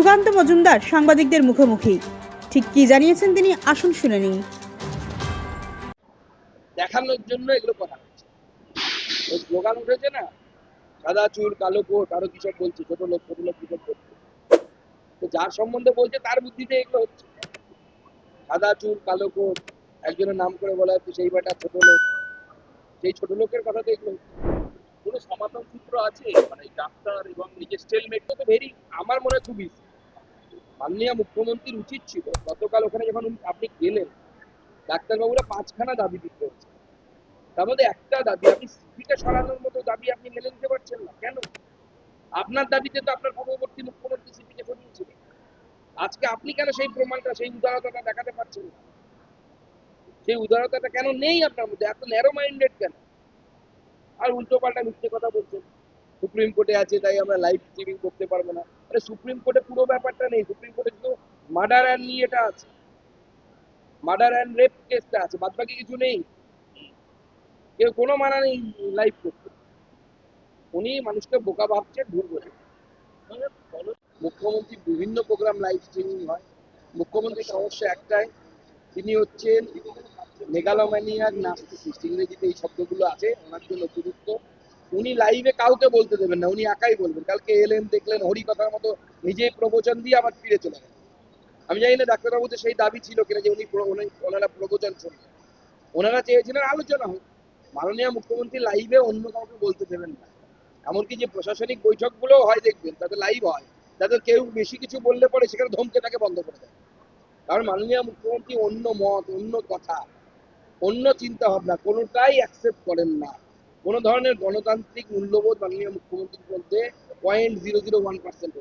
সুকান্ত মজুমদার সাংবাদিকদের মুখোমুখি। ঠিক কি জানিয়েছেন তিনি? আসুন শুনে নিন দেখানোর জন্য এগুলো করা ওই স্লোগান উঠেছে না, সাদা চুল, কালো কোট, আরও কিছু বলছে, ছোট লোক ছোট লোক কিছু করছে তো যার সম্বন্ধে বলছে, তার বুদ্ধিতে এগুলো হচ্ছে। সাদা চুল, কালো কোট, একজনের নাম করে বলা হচ্ছে, সেই বেটা ছোট লোক। সেই ছোট লোকের কথা তো এগুলো। কোনো সমাধান সূত্র আছে? মানে ডাক্তার এবং নিজের স্টেলমেট তো ভেরি, আমার মনে হয় খুব easy। মাননীয় মুখ্যমন্ত্রীর উচিত ছিল। গতকাল ওখানে যখন আপনি গেলেন, ডাক্তারবাবুরা পাঁচখানা দাবি দিতে হচ্ছে। তার মধ্যে একটা দাবি, আপনি সিপিকে সরানোর মতো দাবি আপনি মেনে নিতে পারছেন না। কেন? আপনার দাবিতে তো আপনার পূর্ববর্তী মুখ্যমন্ত্রী সিপিকে সরিয়েছিলেন। আজকে আপনি কেন সেই প্রমাণটা, সেই উদারতাটা দেখাতে পারছেন না? সেই উদারতাটা কেন নেই আপনার মধ্যে? এত ন্যারো মাইন্ডেড কেন? আর উল্টো পাল্টা মিথ্যে কথা বলছেন। সুপ্রিম কোর্টে আছে, তাই আমরা লাইভ স্ট্রিমিং করতে পারব না। আরে সুপ্রিম কোর্টে পুরো ব্যাপারটা নেই। সুপ্রিম কোর্টে শুধু মার্ডার অ্যান্ড নিয়ে এটা আছে মার্ডার অ্যান্ড রেপ কেসটা আছে বাদ বাকি কিছু নেই। কেউ কোনো মানা নেই লাইভ করতে। উনি মানুষকে বোকা ভাবছে, ভুল বোঝে। মুখ্যমন্ত্রী বিভিন্ন প্রোগ্রাম লাইভ স্ট্রিমিং হয়। মুখ্যমন্ত্রীর সমস্যা একটাই, তিনি হচ্ছেন মেগালোম্যানিয়াক নাস্তিসিস্ট ইংরেজিতে এই শব্দগুলো আছে, ওনার জন্য উপযুক্ত। উনি লাইভে কাউকে বলতে দেবেন না, উনি একাই বলবেন। কালকে এলেন, দেখলেন হরি কথার মতো নিজেই প্রবচন দিয়ে আবার ফিরে চলে গেলেন। আমি জানি না ডাক্তারবাবুতে সেই দাবি ছিল কিনা যে উনি ওনারা প্রবচন শুনবেন ওনারা চেয়েছিলেন আলোচনা হোক। মাননীয় মুখ্যমন্ত্রী লাইভে অন্য কাউকে বলতে দেবেন না। এমনকি যে প্রশাসনিক বৈঠকগুলো হয় দেখবেন, তাতে লাইভ হয়। তাদের কেউ বেশি কিছু বললে পরে সেখানে ধমকে তাকে বন্ধ করে দেয়। কারণ মাননীয় মুখ্যমন্ত্রী অন্য মত, অন্য কথা, অন্য চিন্তা ভাবনা কোনোটাই অ্যাকসেপ্ট করেন না। কোনো ধরনের গণতান্ত্রিক মূল্যবোধ মাননীয় মুখ্যমন্ত্রীর মধ্যে point zero zero one percent